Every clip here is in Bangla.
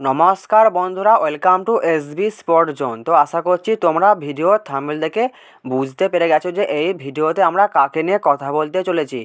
নমস্কার বন্ধুরা welcome to SB spot zone তো আশা করছি তোমরা ভিডিও থাম্বনেল দেখে বুঝতে পেরে গেছো যে এই ভিডিওতে আমরা কাকে নিয়ে কথা বলতে চলেছি।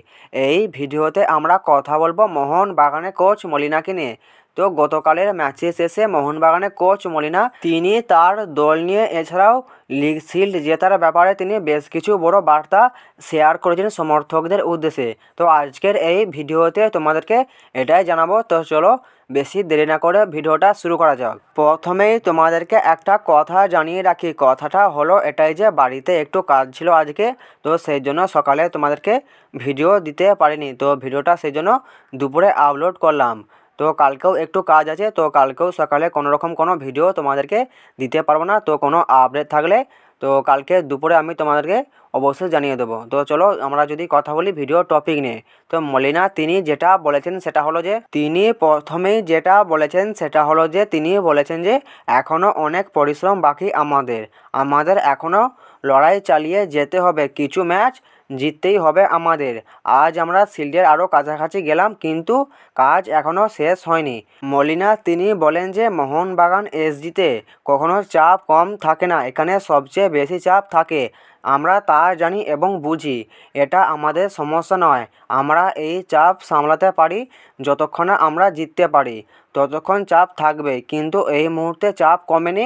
এই ভিডিওতে আমরা কথা বলব মোহন বাগানের কোচ মলিনাকে নিয়ে। তো গতকালের ম্যাচে শেষে মোহনবাগানে কোচ মলিনা, তিনি তার দল নিয়ে এছাড়াও লিগ শিল্ড জেতার ব্যাপারে তিনি বেশ কিছু বড় বার্তা শেয়ার করেছেন সমর্থকদের উদ্দেশ্যে। তো আজকের এই ভিডিওতে তোমাদেরকে এটাই জানাব। তো চলো বেশি দেরি না করে ভিডিওটা শুরু করা যাক। প্রথমেই তোমাদেরকে একটা কথা জানিয়ে রাখি। কথাটা হলো এটাই যে বাড়িতে একটু কাজ ছিল আজকে, তো সেই জন্য সকালে তোমাদেরকে ভিডিও দিতে পারিনি। তো ভিডিওটা সেই জন্য দুপুরে আপলোড করলাম। তো কালকেও একটু কাজ আছে, তো কালকেও সকালে কোনো রকম কোনো ভিডিও তোমাদেরকে দিতে পারব না, তো কোনো আপডেট থাকলে তো কালকে দুপুরে আমি তোমাদেরকে অবশ্যই জানিয়ে দেবো। তো চলো আমরা যদি কথা বলি ভিডিও টপিক নিয়ে, তো মলিনা তিনি যেটা বলেছেন সেটা হলো যে, তিনি প্রথমেই যেটা বলেছেন সেটা হলো যে, তিনি বলেছেন যে এখনও অনেক পরিশ্রম বাকি আমাদের আমাদের এখনও লড়াই চালিয়ে যেতে হবে, কিছু ম্যাচ জিততেই হবে আমাদের। আজ আমরা শিল্ডের আরও কাছাকাছি গেলাম, কিন্তু কাজ এখনও শেষ হয়নি। মলিনা, তিনি বলেন যে মোহনবাগান এসজিতে কখনো চাপ কম থাকে না। এখানে সবচেয়ে বেশি চাপ থাকে আমরা তা জানি এবং বুঝি, এটা আমাদের সমস্যা নয়। আমরা এই চাপ সামলাতে পারি যতক্ষণ না আমরা জিততে পারি। ততক্ষণ চাপ থাকবে, কিন্তু এই মুহূর্তে চাপ কমেনি।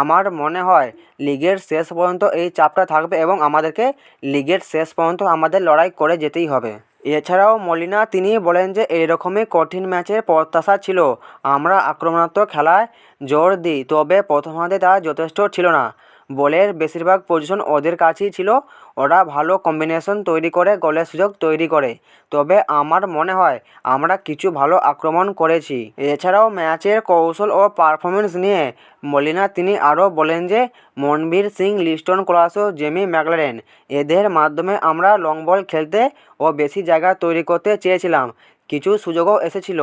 আমার মনে হয় লিগের শেষ পর্যন্ত এই চাপটা থাকবে এবং আমাদেরকে লিগের শেষ পর্যন্ত আমাদের লড়াই করে যেতেই হবে। এছাড়াও মলিনা, তিনি বলেন যে এইরকমই কঠিন ম্যাচের প্রত্যাশা ছিল। আমরা আক্রমণাত্মক খেলায় জোর দিই, তবে প্রথমার্ধে তা যথেষ্ট ছিল না। বলের বেশিরভাগ পজিশন ওদের কাছেই ছিল। ওরা ভালো কম্বিনেশন তৈরি করে গোলের সুযোগ তৈরি করে। তবে আমার মনে হয়, আমরা কিছু ভালো আক্রমণ করেছি। এছাড়াও ম্যাচের কৌশল ও পারফরমেন্স নিয়ে মলিনা তিনি আরও বলেন যে, মনবীর সিং, লিস্টন ক্লাসো জেমি ম্যাকলারেন, এদের মাধ্যমে আমরা লং বল খেলতে ও বেশি জায়গা তৈরি করতে চেয়েছিলাম। কিছু সুযোগও এসেছিল।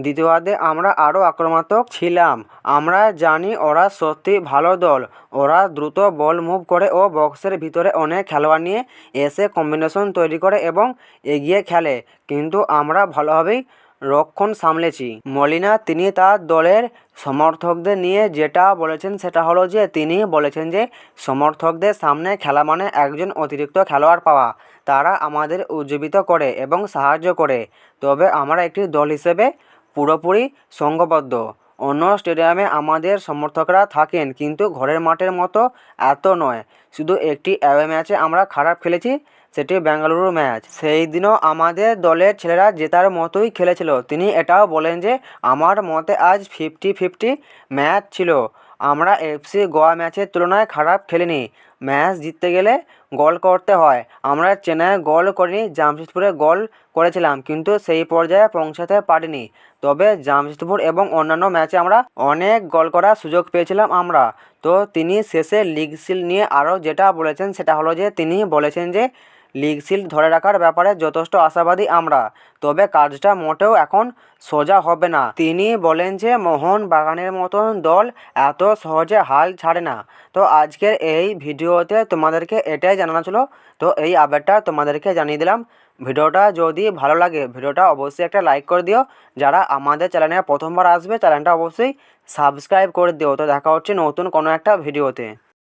দ্বিতীয়ার্ধে আমরা আরও আক্রমণাত্মক ছিলাম। আমরা জানি ওরা সত্যি ভালো দল। ওরা দ্রুত বল মুভ করে ও বক্সের ভিতরে অনেক খেলোয়াড় নিয়ে এসে কম্বিনেশন তৈরি করে এবং এগিয়ে খেলে। কিন্তু আমরা ভালোভাবেই রক্ষণ সামলেছি। মলিনা, তিনি তার দলের সমর্থকদের নিয়ে যেটা বলেছেন সেটা হলো যে, তিনি বলেছেন যে, সমর্থকদের সামনে খেলা মানে একজন অতিরিক্ত খেলোয়াড় পাওয়া। তারা আমাদের উজ্জীবিত করে এবং সাহায্য করে। তবে আমরা একটি দল হিসেবে পুরোপুরি সংঘবদ্ধ অন্য স্টেডিয়ামে আমাদের সমর্থকরা থাকেন কিন্তু ঘরের মাঠের মতো এত নয়। শুধু একটি অ্যাওয়ে ম্যাচে আমরা খারাপ খেলেছি, সেটি বেঙ্গালুরু ম্যাচ। সেই দিনও আমাদের দলের ছেলেরা জেতার মতোই খেলেছিল। তিনি এটাও বলেন যে, আমার মতে আজ ফিফটি ফিফটি ম্যাচ ছিল। আমরা এফসি গোয়া ম্যাচের তুলনায় খারাপ খেলিনি। ম্যাচ জিততে গেলে গোল করতে হয়। আমরা চেন্নাইয়ে গোল করিনি, জামশেদপুরে গোল করেছিলাম, কিন্তু সেই পর্যায়ে পৌঁছাতে পারিনি। তবে জামশেদপুর এবং অন্যান্য ম্যাচে আমরা অনেক গোল করার সুযোগ পেয়েছিলাম আমরা। তো তিনি শেষে লিগ সিল নিয়ে আরও যেটা বলেছেন সেটা হলো যে তিনি বলেছেন যে লিগ সিল ধরে রাখার ব্যাপারে যথেষ্ট আশাবাদী আমরা। তবে কাজটা মোটেও এখন সোজা হবে না। তিনি বলেন যে মোহন বাগানের মতন দল এত সহজে হাল ছাড়ে না। তো আজকের এই ভিডিওতে তোমাদেরকে এটাই জানানো ছিল। তো এই আপডেটটা তোমাদেরকে জানিয়ে দিলাম। ভিডিওটা যদি ভালো লাগে, ভিডিওটা অবশ্যই একটা লাইক করে দিও। যারা আমাদের চ্যানেলে প্রথমবার আসবে, চ্যানেলটা অবশ্যই সাবস্ক্রাইব করে দিও। তো দেখা হচ্ছে নতুন কোনো একটা ভিডিওতে।